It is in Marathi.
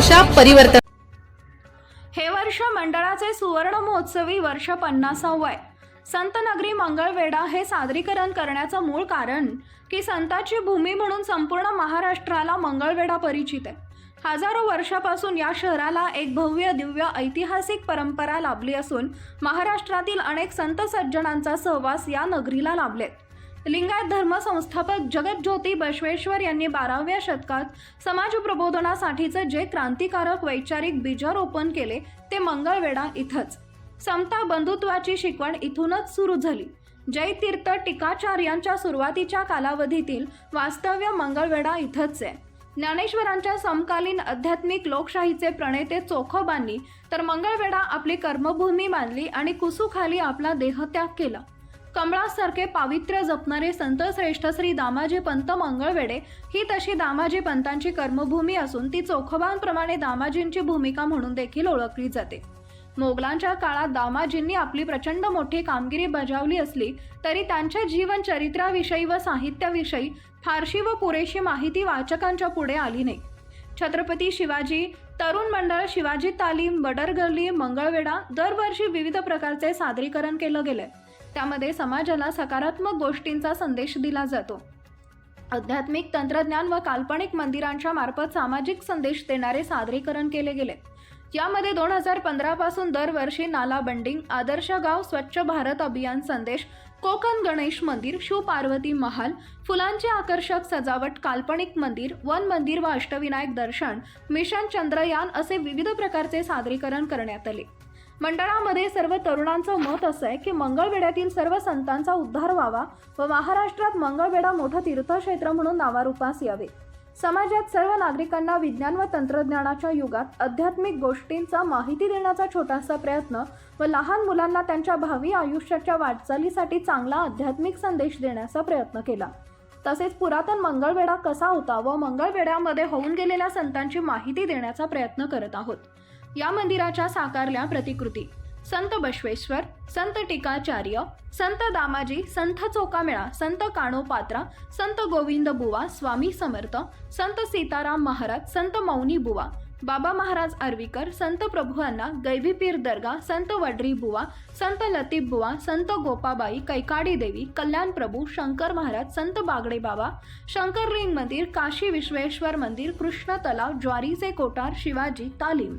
दिशा परिवर्तन. हे वर्ष मंडळाचे सुवर्ण महोत्सवी वर्ष पन्नासावं आहे. संतनगरी मंगळवेढा हे सादरीकरण करण्याचं मूळ कारण की संताची भूमी म्हणून संपूर्ण महाराष्ट्राला मंगळवेढा परिचित आहे. हजारो वर्षापासून या शहराला एक भव्य दिव्य ऐतिहासिक परंपरा लाभली असून महाराष्ट्रातील अनेक संत सज्जनांचा सहवास या नगरीला लाभलेत. लिंगायत धर्म संस्थापक जगज्योती बसवेश्वर यांनी बाराव्या शतकात समाज प्रबोधनासाठीचं जे क्रांतिकारक वैचारिक बीजारोपण केले ते मंगळवेढा इथंच. समता बंधुत्वाची शिकवण इथूनच सुरू झाली. जयतीर्थ टीकाचार्यांच्या सुरुवातीच्या कालावधीतील वास्तव्य मंगळवेढा इथंच आहे. ज्ञानेश्वरांच्या समकालीन आध्यात्मिक लोकशाहीचे प्रणेते चोखोबांनी तर मंगळवेढा आपली कर्मभूमी मानली आणि कुसूखाली आपला देहत्याग केला. कमळासारखे पावित्र्य जपणारे संत श्रेष्ठ श्री दामाजी पंत मंगळवेडे ही तशी दामाजी पंतांची कर्मभूमी असून ती चोखोबांप्रमाणे दामाजींची भूमिका म्हणून देखील ओळखली जाते. मोगलांच्या काळात दामाजींनी आपली प्रचंड मोठी कामगिरी बजावली असली तरी त्यांच्या जीवन चरित्राविषयी व साहित्याविषयी फारशी व पुरेशी माहिती वाचकांच्या पुढे आली नाही. छत्रपती शिवाजी तरुण मंडळ शिवाजी तालीम बडरगल्ली मंगळवेढा दरवर्षी विविध प्रकारचे सादरीकरण केलं गेलंय. त्यामध्ये समाजाला सकारात्मक गोष्टींचा संदेश दिला जातो. आध्यात्मिक तंत्रज्ञान व काल्पनिक मंदिरांच्या मार्फत सामाजिक संदेश देणारे सादरीकरण केले गेले. यामध्ये दोन हजार पंधरा पासून दरवर्षी नाला बंडिंग आदर्श गाव स्वच्छ भारत अभियान संदेश कोकण गणेश मंदिर शिवपार्वती महाल फुलांचे आकर्षक सजावट काल्पनिक मंदिर वन मंदिर व अष्टविनायक दर्शन मिशन चंद्रयान असे विविध प्रकारचे सादरीकरण करण्यात आले. मंडळामध्ये सर्व तरुणांचं मत असं आहे की मंगळवेड्यातील सर्व संतांचा उद्धार व्हावा व महाराष्ट्रात मंगळवेढा मोठं तीर्थक्षेत्र म्हणून नावारूपास यावे. समाजात सर्व नागरिकांना विज्ञान व तंत्रज्ञानाच्या युगात आध्यात्मिक गोष्टींचा माहिती देण्याचा छोटासा प्रयत्न व लहान मुलांना त्यांच्या भावी आयुष्याच्या वाटचालीसाठी चांगला आध्यात्मिक संदेश देण्याचा प्रयत्न केला. तसेच पुरातन मंगळवेढा कसा होता व मंगळवेढ्यामध्ये होऊन गेलेल्या संतांची माहिती देण्याचा प्रयत्न करत आहोत. या मंदिराच्या साकारल्या प्रतिकृती. संत बसवेश्वर संत टीकाचार्य संत दामाजी संत चोकामेळा संत काणोपात्रा संत गोविंद बुवा स्वामी समर्थ संत सीताराम महाराज संत मौनी बुवा बाबा महाराज आर्वीकर संत प्रभू अण्णा गैवीपीर दर्गा संत वडरी बुवा संत लतीफ बुवा संत गोपाबाई कैकाडी देवी कल्याण प्रभू शंकर महाराज संत बागडे बाबा शंकर रिंग मंदिर काशी विश्वेश्वर मंदिर कृष्ण तलाव ज्वारीचे कोटार शिवाजी तालीम.